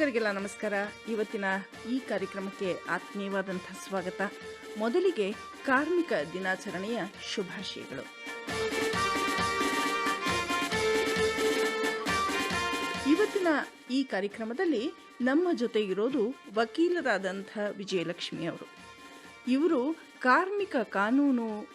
ಕೇಳುಗರಿಗೆಲ್ಲ ನಮಸ್ಕಾರ. ಇವತ್ತಿನ ಈ ಕಾರ್ಯಕ್ರಮಕ್ಕೆ ಆತ್ಮೀಯವಾದಂಥ ಸ್ವಾಗತ. ಮೊದಲಿಗೆ ಕಾರ್ಮಿಕ ದಿನಾಚರಣೆಯ ಶುಭಾಶಯಗಳು. ಇವತ್ತಿನ ಈ ಕಾರ್ಯಕ್ರಮದಲ್ಲಿ ನಮ್ಮ ಜೊತೆ ಇರೋದು ವಕೀಲರಾದಂಥ ವಿಜಯಲಕ್ಷ್ಮಿ ಅವರು. ಇವರು ಕಾರ್ಮಿಕ ಕಾನೂನು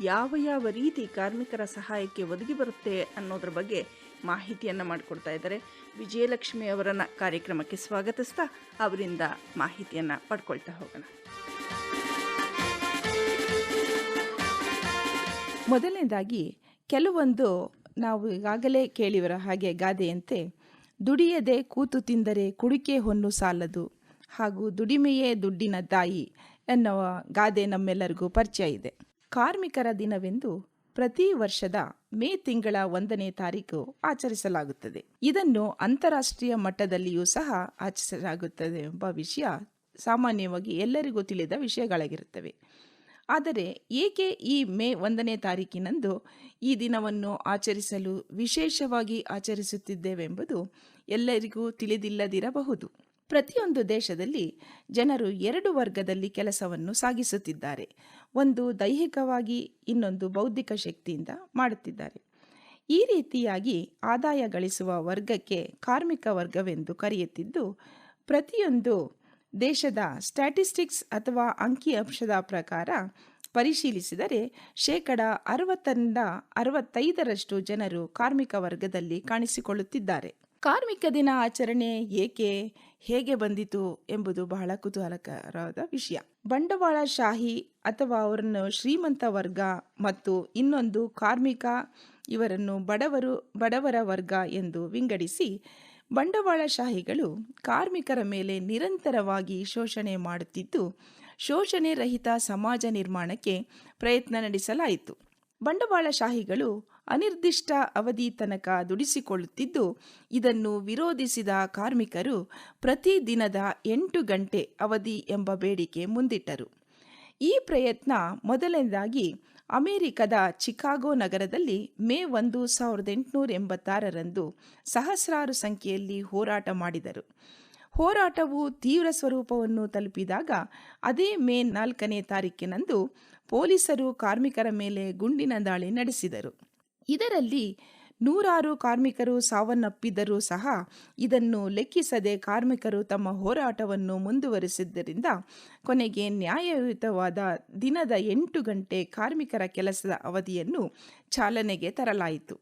ಯಾವ ಯಾವ ರೀತಿ ಕಾರ್ಮಿಕರ ಸಹಾಯಕ್ಕೆ ಒದಗಿ ಬರುತ್ತೆ ಅನ್ನೋದ್ರ ಬಗ್ಗೆ ಮಾಹಿತಿಯನ್ನು ಮಾಡಿಕೊಡ್ತಾ ಇದ್ದಾರೆ. ವಿಜಯಲಕ್ಷ್ಮಿ ಅವರನ್ನು ಕಾರ್ಯಕ್ರಮಕ್ಕೆ ಸ್ವಾಗತಿಸ್ತಾ ಅವರಿಂದ ಮಾಹಿತಿಯನ್ನು ಪಡ್ಕೊಳ್ತಾ ಹೋಗೋಣ. ಮೊದಲನೇದಾಗಿ, ಕೆಲವೊಂದು ನಾವು ಈಗಾಗಲೇ ಕೇಳಿವರ ಹಾಗೆ ಗಾದೆಯಂತೆ, ದುಡಿಯದೆ ಕೂತು ತಿಂದರೆ ಕುಡಿಕೆ ಹೊನ್ನು ಸಾಲದು ಹಾಗೂ ದುಡಿಮೆಯೇ ದುಡ್ಡಿನ ತಾಯಿ ಎನ್ನುವ ಗಾದೆ ನಮ್ಮೆಲ್ಲರಿಗೂ ಪರಿಚಯ ಇದೆ. ಕಾರ್ಮಿಕರ ದಿನವೆಂದು ಪ್ರತಿ ವರ್ಷದ ಮೇ ತಿಂಗಳ ಒಂದನೇ ತಾರೀಕು ಆಚರಿಸಲಾಗುತ್ತದೆ. ಇದನ್ನು ಅಂತಾರಾಷ್ಟ್ರೀಯ ಮಟ್ಟದಲ್ಲಿಯೂ ಸಹ ಆಚರಿಸಲಾಗುತ್ತದೆ ಎಂಬ ವಿಷಯ ಸಾಮಾನ್ಯವಾಗಿ ಎಲ್ಲರಿಗೂ ತಿಳಿದ ವಿಷಯಗಳಾಗಿರುತ್ತವೆ. ಆದರೆ ಏಕೆ ಈ ಮೇ ಒಂದನೇ ತಾರೀಕಿನಂದು ಈ ದಿನವನ್ನು ಆಚರಿಸಲು ವಿಶೇಷವಾಗಿ ಆಚರಿಸುತ್ತಿದ್ದೇವೆಂಬುದು ಎಲ್ಲರಿಗೂ ತಿಳಿದಿಲ್ಲದಿರಬಹುದು. ಪ್ರತಿಯೊಂದು ದೇಶದಲ್ಲಿ ಜನರು ಎರಡು ವರ್ಗದಲ್ಲಿ ಕೆಲಸವನ್ನು ಸಾಗಿಸುತ್ತಿದ್ದಾರೆ. ಒಂದು ದೈಹಿಕವಾಗಿ, ಇನ್ನೊಂದು ಬೌದ್ಧಿಕ ಶಕ್ತಿಯಿಂದ ಮಾಡುತ್ತಿದ್ದಾರೆ. ಈ ರೀತಿಯಾಗಿ ಆದಾಯ ಗಳಿಸುವ ವರ್ಗಕ್ಕೆ ಕಾರ್ಮಿಕ ವರ್ಗವೆಂದು ಕರೆಯುತ್ತಿದ್ದು, ಪ್ರತಿಯೊಂದು ದೇಶದ ಸ್ಟ್ಯಾಟಿಸ್ಟಿಕ್ಸ್ ಅಥವಾ ಅಂಕಿಅಂಶದ ಪ್ರಕಾರ ಪರಿಶೀಲಿಸಿದರೆ ಶೇಕಡ ಅರವತ್ತರಿಂದ ಅರವತ್ತೈದರಷ್ಟು ಜನರು ಕಾರ್ಮಿಕ ವರ್ಗದಲ್ಲಿ ಕಾಣಿಸಿಕೊಳ್ಳುತ್ತಿದ್ದಾರೆ. ಕಾರ್ಮಿಕ ದಿನ ಆಚರಣೆ ಏಕೆ ಹೇಗೆ ಬಂದಿತು ಎಂಬುದು ಬಹಳ ಕುತೂಹಲಕರವಾದ ವಿಷಯ. ಬಂಡವಾಳಶಾಹಿ ಅಥವಾ ಅವರನ್ನು ಶ್ರೀಮಂತ ವರ್ಗ ಮತ್ತು ಇನ್ನೊಂದು ಕಾರ್ಮಿಕ ಇವರನ್ನು ಬಡವರು, ಬಡವರ ವರ್ಗ ಎಂದು ವಿಂಗಡಿಸಿ ಬಂಡವಾಳಶಾಹಿಗಳು ಕಾರ್ಮಿಕರ ಮೇಲೆ ನಿರಂತರವಾಗಿ ಶೋಷಣೆ ಮಾಡುತ್ತಿದ್ದು, ಶೋಷಣೆ ರಹಿತ ಸಮಾಜ ನಿರ್ಮಾಣಕ್ಕೆ ಪ್ರಯತ್ನ ನಡೆಸಲಾಯಿತು. ಬಂಡವಾಳಶಾಹಿಗಳು ಅನಿರ್ದಿಷ್ಟ ಅವಧಿ ತನಕ ದುಡಿಸಿಕೊಳ್ಳುತ್ತಿದ್ದು, ಇದನ್ನು ವಿರೋಧಿಸಿದ ಕಾರ್ಮಿಕರು ಪ್ರತಿ ದಿನದ ಎಂಟು ಗಂಟೆ ಅವಧಿ ಎಂಬ ಬೇಡಿಕೆ ಮುಂದಿಟ್ಟರು. ಈ ಪ್ರಯತ್ನ ಮೊದಲನೇದಾಗಿ ಅಮೆರಿಕದ ಚಿಕಾಗೋ ನಗರದಲ್ಲಿ ಮೇ ಒಂದು ಸಾವಿರದ ಎಂಟುನೂರ ಎಂಬತ್ತಾರರಂದು ಸಹಸ್ರಾರು ಸಂಖ್ಯೆಯಲ್ಲಿ ಹೋರಾಟ ಮಾಡಿದರು. ಹೋರಾಟವು ತೀವ್ರ ಸ್ವರೂಪವನ್ನು ತಲುಪಿದಾಗ ಅದೇ ಮೇ ನಾಲ್ಕನೇ ತಾರೀಕಿನಂದು ಪೊಲೀಸರು ಕಾರ್ಮಿಕರ ಮೇಲೆ ಗುಂಡಿನ ದಾಳಿ ನಡೆಸಿದರು. ಇದರಲ್ಲಿ ನೂರಾರು ಕಾರ್ಮಿಕರು ಸಾವನ್ನಪ್ಪಿದ್ದರೂ ಸಹ ಇದನ್ನು ಲೆಕ್ಕಿಸದೆ ಕಾರ್ಮಿಕರು ತಮ್ಮ ಹೋರಾಟವನ್ನು ಮುಂದುವರಿಸಿದ್ದರಿಂದ ಕೊನೆಗೆ ನ್ಯಾಯಯುತವಾದ ದಿನದ ಎಂಟು ಗಂಟೆ ಕಾರ್ಮಿಕರ ಕೆಲಸದ ಅವಧಿಯನ್ನು ಚಾಲನೆಗೆ ತರಲಾಯಿತು.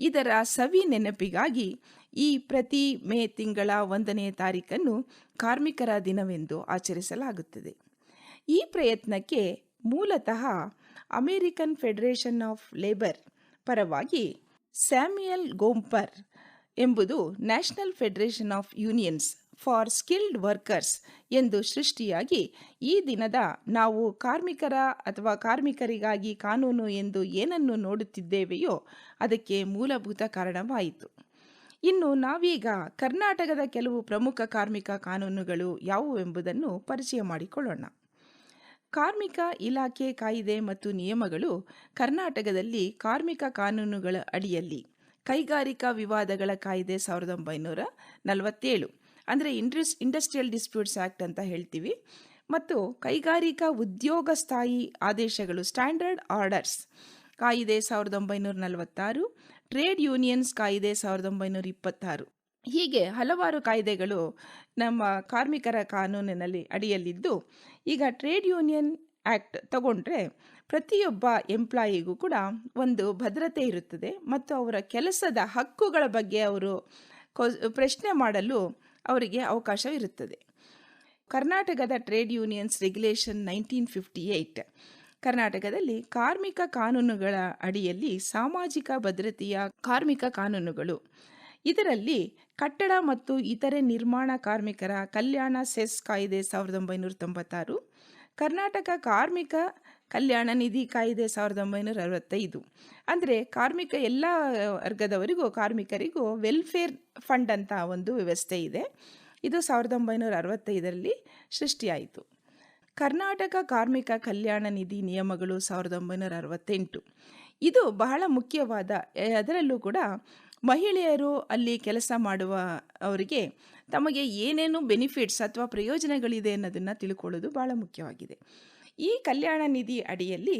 ಇದರ ಸವಿ ನೆನಪಿಗಾಗಿ ಈ ಪ್ರತಿ ಮೇ ತಿಂಗಳ ಒಂದನೇ ತಾರೀಕನ್ನು ಕಾರ್ಮಿಕರ ದಿನವೆಂದು ಆಚರಿಸಲಾಗುತ್ತದೆ. ಈ ಪ್ರಯತ್ನಕ್ಕೆ ಮೂಲತಃ ಅಮೇರಿಕನ್ ಫೆಡರೇಷನ್ ಆಫ್ ಲೇಬರ್ ಪರವಾಗಿ ಸ್ಯಾಮ್ಯುಯಲ್ ಗೋಂಪರ್ ಎಂಬುದು national federation of unions for skilled workers ಎಂದು ಸೃಷ್ಟಿಯಾಗಿ ಈ ದಿನದ ನಾವು ಕಾರ್ಮಿಕರ ಅಥವಾ ಕಾರ್ಮಿಕರಿಗಾಗಿ ಕಾನೂನು ಎಂದು ಏನನ್ನು ನೋಡುತ್ತಿದ್ದೇವೆಯೋ ಅದಕ್ಕೆ ಮೂಲಭೂತ ಕಾರಣವಾಯಿತು. ಇನ್ನು ನಾವೀಗ ಕರ್ನಾಟಕದ ಕೆಲವು ಪ್ರಮುಖ ಕಾರ್ಮಿಕ ಕಾನೂನುಗಳು ಯಾವುವೆಂಬುದನ್ನು ಪರಿಚಯ ಮಾಡಿಕೊಳ್ಳೋಣ. ಕಾರ್ಮಿಕ ಇಲಾಖೆ ಕಾಯಿದೆ ಮತ್ತು ನಿಯಮಗಳು ಕರ್ನಾಟಕದಲ್ಲಿ ಕಾರ್ಮಿಕ ಕಾನೂನುಗಳ ಅಡಿಯಲ್ಲಿ ಕೈಗಾರಿಕಾ ವಿವಾದಗಳ ಕಾಯ್ದೆ ಸಾವಿರದ ಒಂಬೈನೂರ ನಲವತ್ತೇಳು, ಅಂದರೆ ಇಂಡ್ರಸ್ ಇಂಡಸ್ಟ್ರಿಯಲ್ ಡಿಸ್ಪ್ಯೂಟ್ಸ್ ಆ್ಯಕ್ಟ್ ಅಂತ ಹೇಳ್ತೀವಿ. ಮತ್ತು ಕೈಗಾರಿಕಾ ಉದ್ಯೋಗ ಸ್ಥಾಯಿ ಆದೇಶಗಳು ಸ್ಟ್ಯಾಂಡರ್ಡ್ ಆರ್ಡರ್ಸ್ ಕಾಯಿದೆ ಸಾವಿರದ ಒಂಬೈನೂರ ನಲವತ್ತಾರು ಟ್ರೇಡ್ ಯೂನಿಯನ್ಸ್ ಕಾಯಿದೆ ಸಾವಿರದ ಒಂಬೈನೂರ ಇಪ್ಪತ್ತಾರು. ಹೀಗೆ ಹಲವಾರು ಕಾಯ್ದೆಗಳು ನಮ್ಮ ಕಾರ್ಮಿಕರ ಕಾನೂನಿನಲ್ಲಿ ಅಡಿಯಲ್ಲಿದ್ದು, ಈಗ ಟ್ರೇಡ್ ಯೂನಿಯನ್ ಆ್ಯಕ್ಟ್ ತಗೊಂಡ್ರೆ ಪ್ರತಿಯೊಬ್ಬ ಎಂಪ್ಲಾಯಿಗೂ ಕೂಡ ಒಂದು ಭದ್ರತೆ ಇರುತ್ತದೆ ಮತ್ತು ಅವರ ಕೆಲಸದ ಹಕ್ಕುಗಳ ಬಗ್ಗೆ ಅವರು ಪ್ರಶ್ನೆ ಮಾಡಲು ಅವರಿಗೆ ಅವಕಾಶವಿರುತ್ತದೆ ಕರ್ನಾಟಕದ trade unions regulation nineteen fifty eight ಕರ್ನಾಟಕದಲ್ಲಿ ಕಾರ್ಮಿಕ ಕಾನೂನುಗಳ ಅಡಿಯಲ್ಲಿ ಸಾಮಾಜಿಕ ಭದ್ರತೆಯ ಕಾರ್ಮಿಕ ಕಾನೂನುಗಳು. ಇದರಲ್ಲಿ ಕಟ್ಟಡ ಮತ್ತು ಇತರೆ ನಿರ್ಮಾಣ ಕಾರ್ಮಿಕರ ಕಲ್ಯಾಣ ಸೆಸ್ ಕಾಯ್ದೆ ಸಾವಿರದ ಒಂಬೈನೂರ ತೊಂಬತ್ತಾರು, ಕರ್ನಾಟಕ ಕಾರ್ಮಿಕ ಕಲ್ಯಾಣ ನಿಧಿ ಕಾಯ್ದೆ ಸಾವಿರದ ಒಂಬೈನೂರ ಅರವತ್ತೈದು. ಅಂದರೆ ಕಾರ್ಮಿಕ ಎಲ್ಲ ವರ್ಗದವರಿಗೂ, ಕಾರ್ಮಿಕರಿಗೂ ವೆಲ್ಫೇರ್ ಫಂಡ್ ಅಂತ ಒಂದು ವ್ಯವಸ್ಥೆ ಇದೆ. ಇದು ಸಾವಿರದ ಒಂಬೈನೂರ ಅರವತ್ತೈದರಲ್ಲಿ ಸೃಷ್ಟಿಯಾಯಿತು. ಕರ್ನಾಟಕ ಕಾರ್ಮಿಕ ಕಲ್ಯಾಣ ನಿಧಿ ನಿಯಮಗಳು ಸಾವಿರದ ಒಂಬೈನೂರ ಅರವತ್ತೆಂಟು. ಇದು ಬಹಳ ಮುಖ್ಯವಾದ, ಅದರಲ್ಲೂ ಕೂಡ ಮಹಿಳೆಯರು ಅಲ್ಲಿ ಕೆಲಸ ಮಾಡುವ ಅವರಿಗೆ ತಮಗೆ ಏನೇನು ಬೆನಿಫಿಟ್ಸ್ ಅಥವಾ ಪ್ರಯೋಜನಗಳಿದೆ ಅನ್ನೋದನ್ನು ತಿಳ್ಕೊಳ್ಳೋದು ಭಾಳ ಮುಖ್ಯವಾಗಿದೆ. ಈ ಕಲ್ಯಾಣ ನಿಧಿ ಅಡಿಯಲ್ಲಿ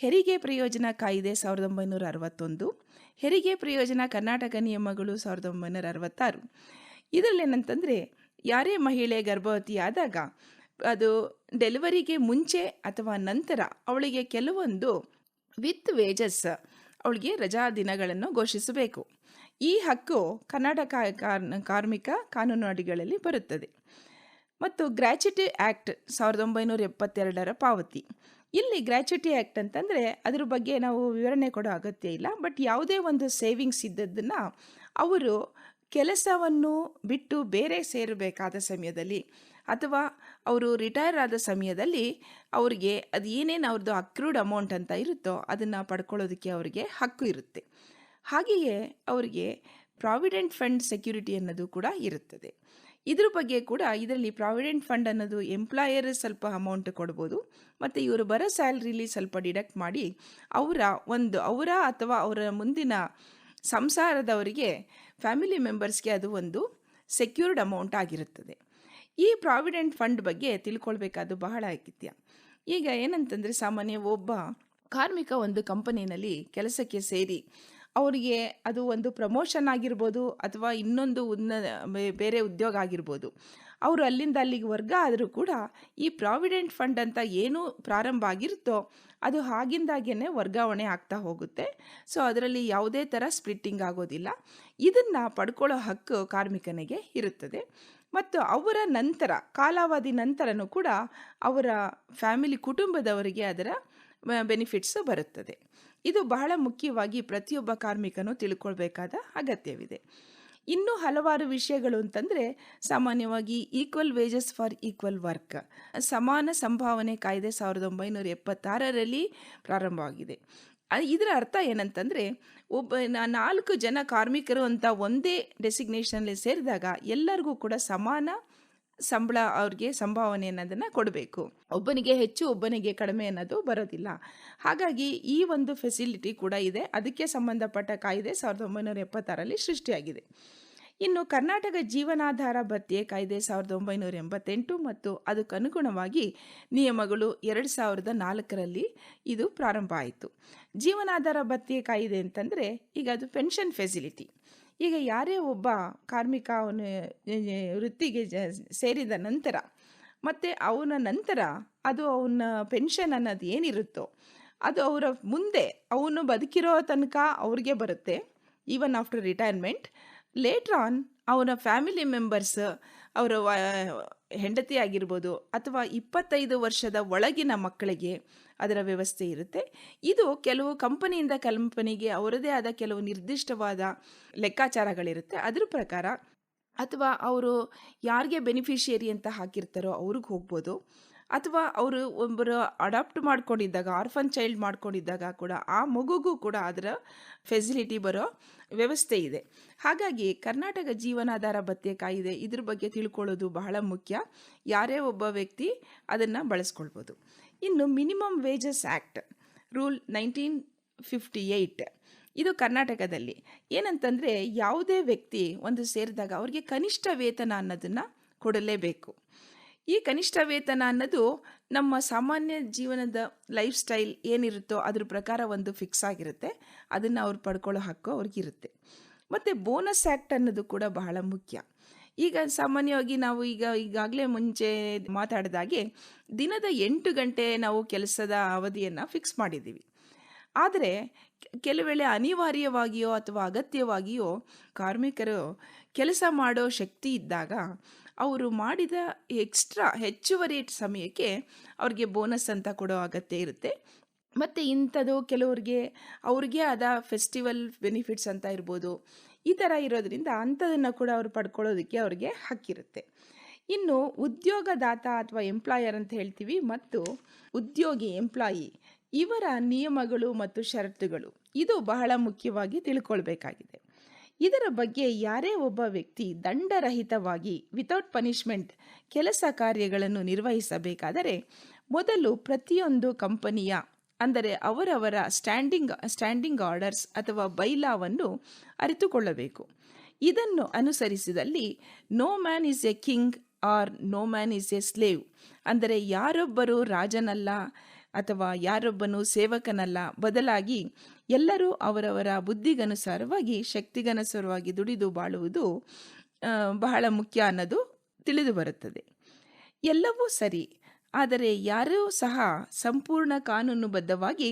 ಹೆರಿಗೆ ಪ್ರಯೋಜನ ಕಾಯಿದೆ ಸಾವಿರದ ಒಂಬೈನೂರ ಅರವತ್ತೊಂದು, ಹೆರಿಗೆ ಪ್ರಯೋಜನ ಕರ್ನಾಟಕ ನಿಯಮಗಳು ಸಾವಿರದ ಒಂಬೈನೂರ ಅರವತ್ತಾರು. ಇದರಲ್ಲಿ ಏನಂತಂದರೆ ಯಾರೇ ಮಹಿಳೆ ಗರ್ಭವತಿಯಾದಾಗ ಅದು ಡೆಲಿವರಿಗೆ ಮುಂಚೆ ಅಥವಾ ನಂತರ ಅವಳಿಗೆ ಕೆಲವೊಂದು ವಿತ್ ವೇಜಸ್ ಅವಳಿಗೆ ರಜಾ ದಿನಗಳನ್ನು ಘೋಷಿಸಬೇಕು. ಈ ಹಕ್ಕು ಕಾರ್- ಕಾರ್ಮಿಕ ಕಾನೂನು ಅಡಿಗಳಲ್ಲಿ ಬರುತ್ತದೆ. ಮತ್ತು ಗ್ರ್ಯಾಚ್ಯುಟಿ ಆ್ಯಕ್ಟ್ ಸಾವಿರದ ಒಂಬೈನೂರ ಎಪ್ಪತ್ತೆರಡರ ಪಾವತಿ. ಇಲ್ಲಿ ಗ್ರ್ಯಾಚ್ಯುಟಿ ಆ್ಯಕ್ಟ್ ಅಂತಂದರೆ ಅದ್ರ ಬಗ್ಗೆ ನಾವು ವಿವರಣೆ ಕೊಡೋ ಅಗತ್ಯ ಇಲ್ಲ. ಬಟ್ ಯಾವುದೇ ಒಂದು ಸೇವಿಂಗ್ಸ್ ಇದ್ದದ್ದನ್ನು ಅವರು ಕೆಲಸವನ್ನು ಬಿಟ್ಟು ಬೇರೆ ಸೇರಬೇಕಾದ ಸಮಯದಲ್ಲಿ ಅಥವಾ ಅವರು ರಿಟೈರ್ ಆದ ಸಮಯದಲ್ಲಿ ಅವರಿಗೆ ಅದು ಏನೇನು ಅವ್ರದ್ದು ಅಕ್ರೂಡ್ ಅಮೌಂಟ್ ಅಂತ ಇರುತ್ತೋ ಅದನ್ನು ಪಡ್ಕೊಳ್ಳೋದಕ್ಕೆ ಅವರಿಗೆ ಹಕ್ಕು ಇರುತ್ತೆ. ಹಾಗೆಯೇ ಅವರಿಗೆ ಪ್ರಾವಿಡೆಂಟ್ ಫಂಡ್ ಸೆಕ್ಯೂರಿಟಿ ಅನ್ನೋದು ಕೂಡ ಇರುತ್ತದೆ. ಇದ್ರ ಬಗ್ಗೆ ಕೂಡ ಇದರಲ್ಲಿ ಪ್ರಾವಿಡೆಂಟ್ ಫಂಡ್ ಅನ್ನೋದು ಎಂಪ್ಲಾಯರ್ ಸ್ವಲ್ಪ ಅಮೌಂಟ್ ಕೊಡ್ಬೋದು, ಮತ್ತು ಇವರು ಬರೋ ಸ್ಯಾಲ್ರಿಲಿ ಸ್ವಲ್ಪ ಡಿಡಕ್ಟ್ ಮಾಡಿ ಅವರ ಒಂದು ಅವರ ಅಥವಾ ಅವರ ಮುಂದಿನ ಸಂಸಾರದವರಿಗೆ ಫ್ಯಾಮಿಲಿ ಮೆಂಬರ್ಸ್ಗೆ ಅದು ಒಂದು ಸೆಕ್ಯೂರ್ಡ್ ಅಮೌಂಟ್ ಆಗಿರುತ್ತದೆ. ಈ ಪ್ರಾವಿಡೆಂಟ್ ಫಂಡ್ ಬಗ್ಗೆ ತಿಳ್ಕೊಳ್ಬೇಕಾದ್ದು ಬಹಳ ಅಗತ್ಯ ಈಗ ಏನಂತಂದರೆ ಸಾಮಾನ್ಯ ಒಬ್ಬ ಕಾರ್ಮಿಕ ಒಂದು ಕಂಪನಿನಲ್ಲಿ ಕೆಲಸಕ್ಕೆ ಸೇರಿ ಅವರಿಗೆ ಅದು ಒಂದು ಪ್ರಮೋಷನ್ ಆಗಿರ್ಬೋದು ಅಥವಾ ಇನ್ನೊಂದು ಉನ್ನ ಬೇರೆ ಉದ್ಯೋಗ ಆಗಿರ್ಬೋದು. ಅವರು ಅಲ್ಲಿಂದ ಅಲ್ಲಿಗೆ ವರ್ಗ ಆದರೂ ಕೂಡ ಈ ಪ್ರಾವಿಡೆಂಟ್ ಫಂಡ್ ಅಂತ ಏನು ಪ್ರಾರಂಭ ಆಗಿರುತ್ತೋ ಅದು ಆಗಿಂದಾಗೇ ವರ್ಗಾವಣೆ ಆಗ್ತಾ ಹೋಗುತ್ತೆ. ಸೊ, ಅದರಲ್ಲಿ ಯಾವುದೇ ಥರ ಸ್ಪ್ಲಿಟ್ಟಿಂಗ್ ಆಗೋದಿಲ್ಲ. ಇದನ್ನು ಪಡ್ಕೊಳ್ಳೋ ಹಕ್ಕು ಕಾರ್ಮಿಕನಿಗೆ ಇರುತ್ತದೆ. ಮತ್ತು ಅವರ ನಂತರ, ಕಾಲಾವಧಿ ನಂತರನೂ ಕೂಡ ಅವರ ಫ್ಯಾಮಿಲಿ ಕುಟುಂಬದವರಿಗೆ ಅದರ ಬೆನಿಫಿಟ್ಸ್ ಬರುತ್ತದೆ. ಇದು ಬಹಳ ಮುಖ್ಯವಾಗಿ ಪ್ರತಿಯೊಬ್ಬ ಕಾರ್ಮಿಕನು ತಿಳ್ಕೊಳ್ಬೇಕಾದ ಅಗತ್ಯವಿದೆ. ಇನ್ನೂ ಹಲವಾರು ವಿಷಯಗಳು ಅಂತಂದರೆ, ಸಾಮಾನ್ಯವಾಗಿ equal wages for equal work ಸಮಾನ ಸಂಭಾವನೆ ಕಾಯ್ದೆ ಸಾವಿರದ ಒಂಬೈನೂರ ಎಪ್ಪತ್ತಾರರಲ್ಲಿ ಪ್ರಾರಂಭವಾಗಿದೆ. ಇದರ ಅರ್ಥ ಏನಂತಂದರೆ, ಒಬ್ಬ ನಾಲ್ಕು ಜನ ಕಾರ್ಮಿಕರು ಅಂತ ಒಂದೇ ಡೆಸಿಗ್ನೇಷನಲ್ಲಿ ಸೇರಿದಾಗ ಎಲ್ಲರಿಗೂ ಕೂಡ ಸಮಾನ ಸಂಬಳ ಅವ್ರಿಗೆ ಸಂಭಾವನೆ ಅನ್ನೋದನ್ನು ಕೊಡಬೇಕು. ಒಬ್ಬನಿಗೆ ಹೆಚ್ಚು, ಒಬ್ಬನಿಗೆ ಕಡಿಮೆ ಅನ್ನೋದು ಬರೋದಿಲ್ಲ. ಹಾಗಾಗಿ ಈ ಒಂದು ಫೆಸಿಲಿಟಿ ಕೂಡ ಇದೆ. ಅದಕ್ಕೆ ಸಂಬಂಧಪಟ್ಟ ಕಾಯ್ದೆ ಸಾವಿರದ ಒಂಬೈನೂರ ಸೃಷ್ಟಿಯಾಗಿದೆ. ಇನ್ನು ಕರ್ನಾಟಕ ಜೀವನಾಧಾರ ಭತ್ಯೆ ಕಾಯ್ದೆ ಸಾವಿರದ ಒಂಬೈನೂರ ಎಂಬತ್ತೆಂಟು ಮತ್ತು ಅದಕ್ಕನುಗುಣವಾಗಿ ನಿಯಮಗಳು ಎರಡು ಸಾವಿರದ ನಾಲ್ಕರಲ್ಲಿ ಇದು ಪ್ರಾರಂಭ ಆಯಿತು. ಜೀವನಾಧಾರ ಭತ್ಯೆ ಕಾಯ್ದೆ ಅಂತಂದರೆ ಈಗ ಅದು ಪೆನ್ಷನ್ ಫೆಸಿಲಿಟಿ. ಈಗ ಯಾರೇ ಒಬ್ಬ ಕಾರ್ಮಿಕ ಅವನು, ವೃತ್ತಿಗೆ ಸೇರಿದ ನಂತರ ಮತ್ತು ಅವನ ನಂತರ ಅದು ಅವನ ಪೆನ್ಷನ್ ಅನ್ನೋದು ಏನಿರುತ್ತೋ ಅದು ಅವರ ಮುಂದೆ ಅವನು ಬದುಕಿರೋ ತನಕ ಅವ್ರಿಗೆ ಬರುತ್ತೆ. Even after retirement later on ಅವರ ಫ್ಯಾಮಿಲಿ ಮೆಂಬರ್ಸ್ ಅವರ ಹೆಂಡತಿ ಆಗಿರ್ಬೋದು ಅಥವಾ ಇಪ್ಪತ್ತೈದು ವರ್ಷದ ಒಳಗಿನ ಮಕ್ಕಳಿಗೆ ಅದರ ವ್ಯವಸ್ಥೆ ಇರುತ್ತೆ. ಇದು ಕೆಲವು ಕಂಪನಿಯಿಂದ ಕಂಪನಿಗೆ ಅವರದೇ ಆದ ಕೆಲವು ನಿರ್ದಿಷ್ಟವಾದ ಲೆಕ್ಕಾಚಾರಗಳಿರುತ್ತೆ. ಅದ್ರ ಪ್ರಕಾರ ಅಥವಾ ಅವರು ಯಾರಿಗೆ ಬೆನಿಫಿಷಿಯರಿ ಅಂತ ಹಾಕಿರ್ತಾರೋ ಅವ್ರಿಗೆ ಹೋಗ್ಬೋದು. ಅಥವಾ ಅವರು ಒಬ್ಬರು ಅಡಾಪ್ಟ್ ಮಾಡ್ಕೊಂಡಿದ್ದಾಗ ಆರ್ಫನ್ ಚೈಲ್ಡ್ ಮಾಡ್ಕೊಂಡಿದ್ದಾಗ ಕೂಡ ಆ ಮಗುಗೂ ಕೂಡ ಅದರ ಫೆಸಿಲಿಟಿ ಬರೋ ವ್ಯವಸ್ಥೆ ಇದೆ. ಹಾಗಾಗಿ ಕರ್ನಾಟಕ ಜೀವನಾಧಾರ ಭತ್ಯೆ ಕಾಯಿದೆ ಇದ್ರ ಬಗ್ಗೆ ತಿಳ್ಕೊಳ್ಳೋದು ಬಹಳ ಮುಖ್ಯ. ಯಾರೇ ಒಬ್ಬ ವ್ಯಕ್ತಿ ಅದನ್ನು ಬಳಸ್ಕೊಳ್ಬೋದು. ಇನ್ನು minimum wages act rule nineteen fifty eight ಇದು ಕರ್ನಾಟಕದಲ್ಲಿ. ಏನಂತಂದರೆ ಯಾವುದೇ ವ್ಯಕ್ತಿ ಒಂದು ಸೇರಿದಾಗ ಅವ್ರಿಗೆ ಕನಿಷ್ಠ ವೇತನ ಅನ್ನೋದನ್ನು ಕೊಡಲೇಬೇಕು. ಈ ಕನಿಷ್ಠ ವೇತನ ಅನ್ನೋದು ನಮ್ಮ ಸಾಮಾನ್ಯ ಜೀವನದ ಲೈಫ್ ಸ್ಟೈಲ್ ಏನಿರುತ್ತೋ ಅದ್ರ ಪ್ರಕಾರ ಒಂದು ಫಿಕ್ಸ್ ಆಗಿರುತ್ತೆ. ಅದನ್ನು ಅವ್ರು ಪಡ್ಕೊಳ್ಳೋ ಹಕ್ಕು ಅವ್ರಿಗಿರುತ್ತೆ ಮತ್ತು ಬೋನಸ್ ಆ್ಯಕ್ಟ್ ಅನ್ನೋದು ಕೂಡ ಬಹಳ ಮುಖ್ಯ. ಈಗ ಸಾಮಾನ್ಯವಾಗಿ ನಾವು ಈಗ ಈಗಾಗಲೇ ಮುಂಚೆ ಮಾತಾಡಿದಾಗೆ ದಿನದ ಎಂಟು ಗಂಟೆ ನಾವು ಕೆಲಸದ ಅವಧಿಯನ್ನು ಫಿಕ್ಸ್ ಮಾಡಿದ್ದೀವಿ. ಆದರೆ ಕೆಲವೇಳೆ ವೇಳೆ ಅನಿವಾರ್ಯವಾಗಿಯೋ ಅಥವಾ ಅಗತ್ಯವಾಗಿಯೋ ಕಾರ್ಮಿಕರು ಕೆಲಸ ಮಾಡೋ ಶಕ್ತಿ ಇದ್ದಾಗ ಅವರು ಮಾಡಿದ ಎಕ್ಸ್ಟ್ರಾ ಹೆಚ್ಚುವರಿ ಸಮಯಕ್ಕೆ ಅವ್ರಿಗೆ ಬೋನಸ್ ಅಂತ ಕೊಡೋ ಅಗತ್ಯ ಇರುತ್ತೆ. ಮತ್ತು ಇಂಥದ್ದು ಕೆಲವ್ರಿಗೆ ಅವ್ರಿಗೆ ಆದ ಫೆಸ್ಟಿವಲ್ ಬೆನಿಫಿಟ್ಸ್ ಅಂತ ಇರ್ಬೋದು, ಈ ಥರ ಇರೋದ್ರಿಂದ ಅಂಥದನ್ನು ಕೂಡ ಅವರು ಪಡ್ಕೊಳ್ಳೋದಕ್ಕೆ ಅವ್ರಿಗೆ ಹಕ್ಕಿರುತ್ತೆ ಇನ್ನು ಉದ್ಯೋಗದಾತ ಅಥವಾ ಎಂಪ್ಲಾಯರ್ ಅಂತ ಹೇಳ್ತೀವಿ, ಮತ್ತು ಉದ್ಯೋಗಿ ಎಂಪ್ಲಾಯಿ ಇವರ ನಿಯಮಗಳು ಮತ್ತು ಷರತ್ತುಗಳು. ಇದು ಬಹಳ ಮುಖ್ಯವಾಗಿ ತಿಳ್ಕೊಳ್ಬೇಕಾಗಿದೆ. ಇದರ ಬಗ್ಗೆ ಯಾರೇ ಒಬ್ಬ ವ್ಯಕ್ತಿ ದಂಡರಹಿತವಾಗಿ ವಿತೌಟ್ ಪನಿಷ್ಮೆಂಟ್ ಕೆಲಸ ಕಾರ್ಯಗಳನ್ನು ನಿರ್ವಹಿಸಬೇಕಾದರೆ ಮೊದಲು ಪ್ರತಿಯೊಂದು ಕಂಪನಿಯ, ಅಂದರೆ ಅವರವರ ಸ್ಟ್ಯಾಂಡಿಂಗ್ ಸ್ಟ್ಯಾಂಡಿಂಗ್ ಆರ್ಡರ್ಸ್ ಅಥವಾ ಬೈಲಾವನ್ನು ಅರಿತುಕೊಳ್ಳಬೇಕು. ಇದನ್ನು ಅನುಸರಿಸಿದಲ್ಲಿ no man is a king or no man is a slave ಅಂದರೆ ಯಾರೊಬ್ಬರು ರಾಜನಲ್ಲ ಅಥವಾ ಯಾರೊಬ್ಬನು ಸೇವಕನಲ್ಲ, ಬದಲಾಗಿ ಎಲ್ಲರೂ ಅವರವರ ಬುದ್ಧಿಗನುಸಾರವಾಗಿ, ಶಕ್ತಿಗನುಸಾರವಾಗಿ ದುಡಿದು ಬಾಳುವುದು ಬಹಳ ಮುಖ್ಯ ಅನ್ನೋದು ತಿಳಿದು ಬರುತ್ತದೆ. ಎಲ್ಲವೂ ಸರಿ, ಆದರೆ ಯಾರೂ ಸಹ ಸಂಪೂರ್ಣ ಕಾನೂನುಬದ್ಧವಾಗಿ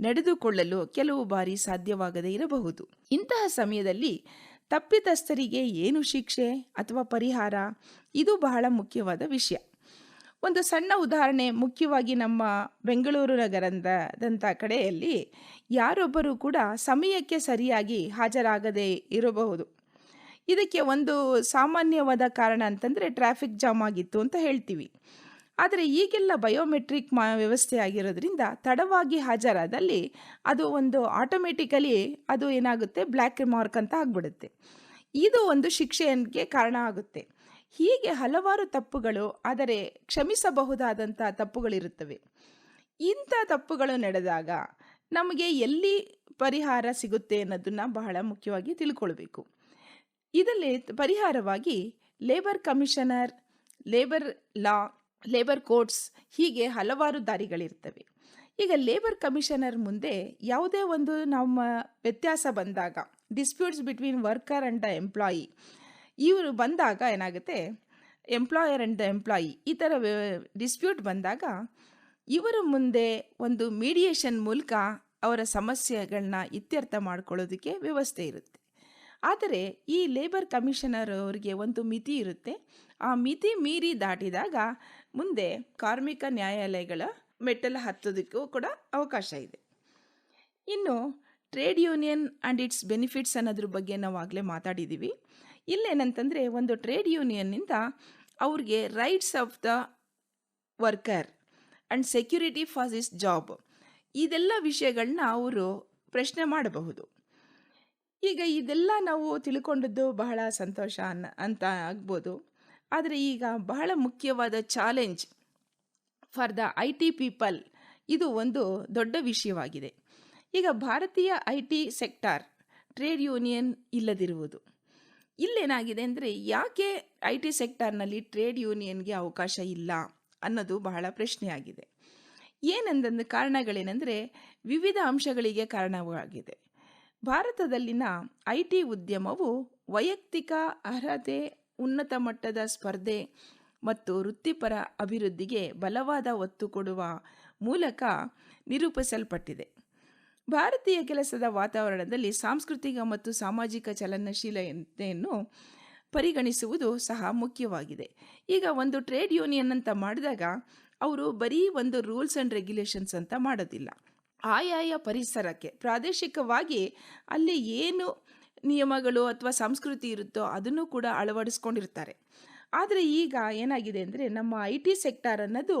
ನಡೆದುಕೊಳ್ಳಲು ಕೆಲವು ಬಾರಿ ಸಾಧ್ಯವಾಗದೇ ಇರಬಹುದು. ಇಂತಹ ಸಮಯದಲ್ಲಿ ತಪ್ಪಿತಸ್ಥರಿಗೆ ಏನು ಶಿಕ್ಷೆ ಅಥವಾ ಪರಿಹಾರ? ಇದು ಬಹಳ ಮುಖ್ಯವಾದ ವಿಷಯ. ಒಂದು ಸಣ್ಣ ಉದಾಹರಣೆ ಮುಖ್ಯವಾಗಿ ನಮ್ಮ ಬೆಂಗಳೂರು ನಗರದಂಥ ಕಡೆಯಲ್ಲಿ ಯಾರೊಬ್ಬರು ಕೂಡ ಸಮಯಕ್ಕೆ ಸರಿಯಾಗಿ ಹಾಜರಾಗದೇ ಇರಬಹುದು. ಇದಕ್ಕೆ ಒಂದು ಸಾಮಾನ್ಯವಾದ ಕಾರಣ ಅಂತಂದರೆ ಟ್ರಾಫಿಕ್ ಜಾಮ್ ಆಗಿತ್ತು ಅಂತ ಹೇಳ್ತೀವಿ. ಆದರೆ ಈಗೆಲ್ಲ ಬಯೋಮೆಟ್ರಿಕ್ ಮಾ ವ್ಯವಸ್ಥೆ ಆಗಿರೋದ್ರಿಂದ ತಡವಾಗಿ ಹಾಜರಾದಲ್ಲಿ ಅದು ಒಂದು ಆಟೋಮೆಟಿಕಲಿ ಅದು ಏನಾಗುತ್ತೆ ಬ್ಲ್ಯಾಕ್ ಮಾರ್ಕ್ ಅಂತ ಆಗ್ಬಿಡುತ್ತೆ. ಇದು ಒಂದು ಶಿಕ್ಷೆಗೆ ಕಾರಣ ಆಗುತ್ತೆ. ಹೀಗೆ ಹಲವಾರು ತಪ್ಪುಗಳು, ಆದರೆ ಕ್ಷಮಿಸಬಹುದಾದಂಥ ತಪ್ಪುಗಳಿರುತ್ತವೆ. ಇಂಥ ತಪ್ಪುಗಳು ನಡೆದಾಗ ನಮಗೆ ಎಲ್ಲಿ ಪರಿಹಾರ ಸಿಗುತ್ತೆ ಅನ್ನೋದನ್ನು ಬಹಳ ಮುಖ್ಯವಾಗಿ ತಿಳ್ಕೊಳ್ಬೇಕು. ಇದರಲ್ಲಿ ಪರಿಹಾರವಾಗಿ labour commissioner, labour law, labour courts ಹೀಗೆ ಹಲವಾರು ದಾರಿಗಳಿರ್ತವೆ. ಈಗ ಲೇಬರ್ ಕಮಿಷನರ್ ಮುಂದೆ ಯಾವುದೇ ಒಂದು ನಮ್ಮ ವ್ಯತ್ಯಾಸ ಬಂದಾಗ, disputes between worker and the employee ಇವರು ಬಂದಾಗ ಏನಾಗುತ್ತೆ? ಎಂಪ್ಲಾಯರ್ ಆ್ಯಂಡ್ ದ ಎಂಪ್ಲಾಯಿ ಈ ಥರ ಡಿಸ್ಪ್ಯೂಟ್ ಬಂದಾಗ ಇವರ ಮುಂದೆ ಒಂದು ಮೀಡಿಯೇಷನ್ ಮೂಲಕ ಅವರ ಸಮಸ್ಯೆಗಳನ್ನ ಇತ್ಯರ್ಥ ಮಾಡ್ಕೊಳ್ಳೋದಕ್ಕೆ ವ್ಯವಸ್ಥೆ ಇರುತ್ತೆ. ಆದರೆ ಈ ಲೇಬರ್ ಕಮಿಷನರ್ ಅವರಿಗೆ ಒಂದು ಮಿತಿ ಇರುತ್ತೆ. ಆ ಮಿತಿ ಮೀರಿ ದಾಟಿದಾಗ ಮುಂದೆ ಕಾರ್ಮಿಕ ನ್ಯಾಯಾಲಯಗಳ ಮೆಟ್ಟಲು ಹತ್ತೋದಕ್ಕೂ ಕೂಡ ಅವಕಾಶ ಇದೆ. ಇನ್ನು trade union and its benefits ಅನ್ನೋದ್ರ ಬಗ್ಗೆ ನಾವು ಆಗಲೇ ಮಾತಾಡಿದ್ದೀವಿ ಇಲ್ಲೇನಂತಂದರೆ ಒಂದು ಟ್ರೇಡ್ ಯೂನಿಯನ್ನಿಂದ ಅವ್ರಿಗೆ rights of the worker and security for his job. ಇದೆಲ್ಲ ವಿಷಯಗಳನ್ನ ಅವರು ಪ್ರಶ್ನೆ ಮಾಡಬಹುದು. ಈಗ ಇದೆಲ್ಲ ನಾವು ತಿಳ್ಕೊಂಡದ್ದು ಬಹಳ ಸಂತೋಷ ಅನ್ನ ಅಂತ ಆಗ್ಬೋದು. ಆದರೆ ಈಗ ಬಹಳ ಮುಖ್ಯವಾದ challenge for the I T people ಇದು ಒಂದು ದೊಡ್ಡ ವಿಷಯವಾಗಿದೆ. ಈಗ ಭಾರತೀಯ I T sector trade union ಇಲ್ಲದಿರುವುದು. ಇಲ್ಲೇನಾಗಿದೆ ಅಂದರೆ ಯಾಕೆ ಐ ಟಿ ಸೆಕ್ಟರ್ನಲ್ಲಿ ಟ್ರೇಡ್ ಯೂನಿಯನ್ಗೆ ಅವಕಾಶ ಇಲ್ಲ ಅನ್ನೋದು ಬಹಳ ಪ್ರಶ್ನೆಯಾಗಿದೆ. ಏನೆಂದ ಕಾರಣಗಳೇನೆಂದರೆ ವಿವಿಧ ಅಂಶಗಳಿಗೆ ಕಾರಣವಾಗಿದೆ. ಭಾರತದಲ್ಲಿನ ಐ ಟಿ ಉದ್ಯಮವು ವೈಯಕ್ತಿಕ ಅರ್ಹತೆ, ಉನ್ನತ ಮಟ್ಟದ ಸ್ಪರ್ಧೆ ಮತ್ತು ವೃತ್ತಿಪರ ಅಭಿವೃದ್ಧಿಗೆ ಬಲವಾದ ಒತ್ತು ಕೊಡುವ ಮೂಲಕ ನಿರೂಪಿಸಲ್ಪಟ್ಟಿದೆ. ಭಾರತೀಯ ಕೆಲಸದ ವಾತಾವರಣದಲ್ಲಿ ಸಾಂಸ್ಕೃತಿಕ ಮತ್ತು ಸಾಮಾಜಿಕ ಚಲನಶೀಲತೆಯನ್ನು ಪರಿಗಣಿಸುವುದು ಸಹ ಮುಖ್ಯವಾಗಿದೆ. ಈಗ ಒಂದು ಟ್ರೇಡ್ ಯೂನಿಯನ್ ಅಂತ ಮಾಡಿದಾಗ ಅವರು ಬರೀ ಒಂದು ರೂಲ್ಸ್ ಆ್ಯಂಡ್ ರೆಗ್ಯುಲೇಷನ್ಸ್ ಅಂತ ಮಾಡೋದಿಲ್ಲ. ಆಯಾಯ ಪರಿಸರಕ್ಕೆ, ಪ್ರಾದೇಶಿಕವಾಗಿ ಅಲ್ಲಿ ಏನು ನಿಯಮಗಳು ಅಥವಾ ಸಂಸ್ಕೃತಿ ಇರುತ್ತೋ ಅದನ್ನು ಕೂಡ ಅಳವಡಿಸ್ಕೊಂಡಿರ್ತಾರೆ. ಆದರೆ ಈಗ ಏನಾಗಿದೆ ಅಂದರೆ ನಮ್ಮ ಐ ಟಿ ಸೆಕ್ಟಾರ್ ಅನ್ನೋದು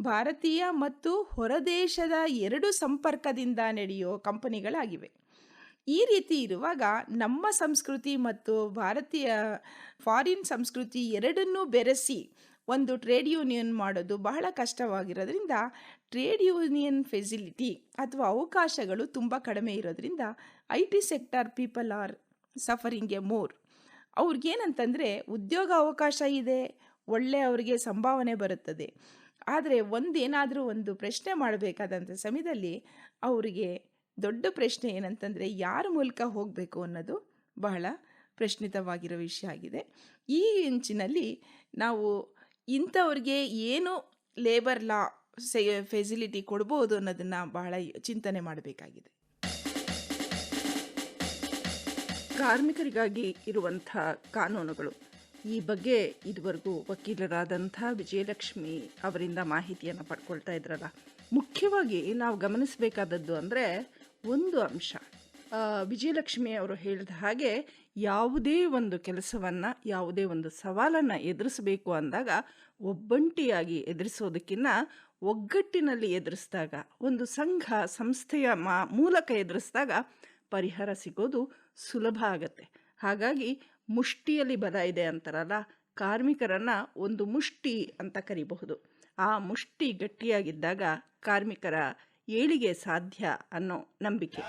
ಭಾರತೀಯ ಮತ್ತು ಹೊರದೇಶದ ಎರಡು ಸಂಪರ್ಕದಿಂದ ನಡೆಯೋ ಕಂಪನಿಗಳಾಗಿವೆ. ಈ ರೀತಿ ಇರುವಾಗ ನಮ್ಮ ಸಂಸ್ಕೃತಿ ಮತ್ತು ಭಾರತೀಯ ಫಾರಿನ್ ಸಂಸ್ಕೃತಿ ಎರಡನ್ನೂ ಬೆರೆಸಿ ಒಂದು ಟ್ರೇಡ್ ಯೂನಿಯನ್ ಮಾಡೋದು ಬಹಳ ಕಷ್ಟವಾಗಿರೋದ್ರಿಂದ ಟ್ರೇಡ್ ಯೂನಿಯನ್ ಫೆಸಿಲಿಟಿ ಅಥವಾ ಅವಕಾಶಗಳು ತುಂಬ ಕಡಿಮೆ ಇರೋದ್ರಿಂದ I T sector people are suffering a more. ಅವ್ರಿಗೇನಂತಂದರೆ ಉದ್ಯೋಗ ಅವಕಾಶ ಇದೆ, ಒಳ್ಳೆ ಅವರಿಗೆ ಸಂಭಾವನೆ ಬರುತ್ತದೆ. ಆದರೆ ಒಂದೇನಾದರೂ ಒಂದು ಪ್ರಶ್ನೆ ಮಾಡಬೇಕಾದಂಥ ಸಮಯದಲ್ಲಿ ಅವರಿಗೆ ದೊಡ್ಡ ಪ್ರಶ್ನೆ ಏನಂತಂದರೆ, ಯಾರ ಮೂಲಕ ಹೋಗಬೇಕು ಅನ್ನೋದು ಬಹಳ ಪ್ರಶ್ನಿತವಾಗಿರೋ ವಿಷಯ ಆಗಿದೆ. ಈ ಇಂಚಿನಲ್ಲಿ ನಾವು ಇಂಥವ್ರಿಗೆ ಏನು ಲೇಬರ್ ಲಾ ಸೆ ಫೆಸಿಲಿಟಿ ಕೊಡ್ಬೋದು ಅನ್ನೋದನ್ನು ಬಹಳ ಚಿಂತನೆ ಮಾಡಬೇಕಾಗಿದೆ. ಕಾರ್ಮಿಕರಿಗಾಗಿ ಇರುವಂಥ ಕಾನೂನುಗಳು ಈ ಬಗ್ಗೆ ಇದುವರೆಗೂ ವಕೀಲರಾದಂಥ ವಿಜಯಲಕ್ಷ್ಮಿ ಅವರಿಂದ ಮಾಹಿತಿಯನ್ನು ಪಡ್ಕೊಳ್ತಾ ಇದ್ರಲ್ಲ. ಮುಖ್ಯವಾಗಿ ನಾವು ಗಮನಿಸಬೇಕಾದದ್ದು ಅಂದರೆ ಒಂದು ಅಂಶ. ವಿಜಯಲಕ್ಷ್ಮಿ ಅವರು ಹೇಳಿದ ಹಾಗೆ ಯಾವುದೇ ಒಂದು ಕೆಲಸವನ್ನು, ಯಾವುದೇ ಒಂದು ಸವಾಲನ್ನು ಎದುರಿಸಬೇಕು ಅಂದಾಗ ಒಬ್ಬಂಟಿಯಾಗಿ ಎದುರಿಸೋದಕ್ಕಿಂತ ಒಗ್ಗಟ್ಟಿನಲ್ಲಿ ಎದುರಿಸಿದಾಗ, ಒಂದು ಸಂಘ, ಸಂಸ್ಥೆಯ ಮಾ, ಮೂಲಕ ಎದುರಿಸಿದಾಗ ಪರಿಹಾರ ಸಿಗೋದು ಸುಲಭ ಆಗತ್ತೆ. ಹಾಗಾಗಿ ಮುಷ್ಟಿಯಲ್ಲಿ ಬಲ ಇದೆ ಅಂತಾರಲ್ಲ, ಕಾರ್ಮಿಕರನ್ನು ಒಂದು ಮುಷ್ಟಿ ಅಂತ ಕರಿಬಹುದು. ಆ ಮುಷ್ಟಿ ಗಟ್ಟಿಯಾಗಿದ್ದಾಗ ಕಾರ್ಮಿಕರ ಏಳಿಗೆ ಸಾಧ್ಯ ಅನ್ನೋ ನಂಬಿಕೆ.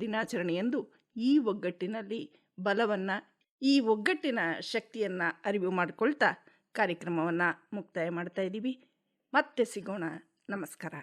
ದಿನಾಚರಣೆಯಂದು ಈ ಒಗ್ಗಟ್ಟಿನಲ್ಲಿ ಬಲವನ್ನು, ಈ ಒಗ್ಗಟ್ಟಿನ ಶಕ್ತಿಯನ್ನು ಅರಿವು ಮಾಡಿಕೊಳ್ತಾ ಕಾರ್ಯಕ್ರಮವನ್ನು ಮುಕ್ತಾಯ ಮಾಡ್ತಾ ಇದ್ದೀವಿ. ಮತ್ತೆ ಸಿಗೋಣ. ನಮಸ್ಕಾರ.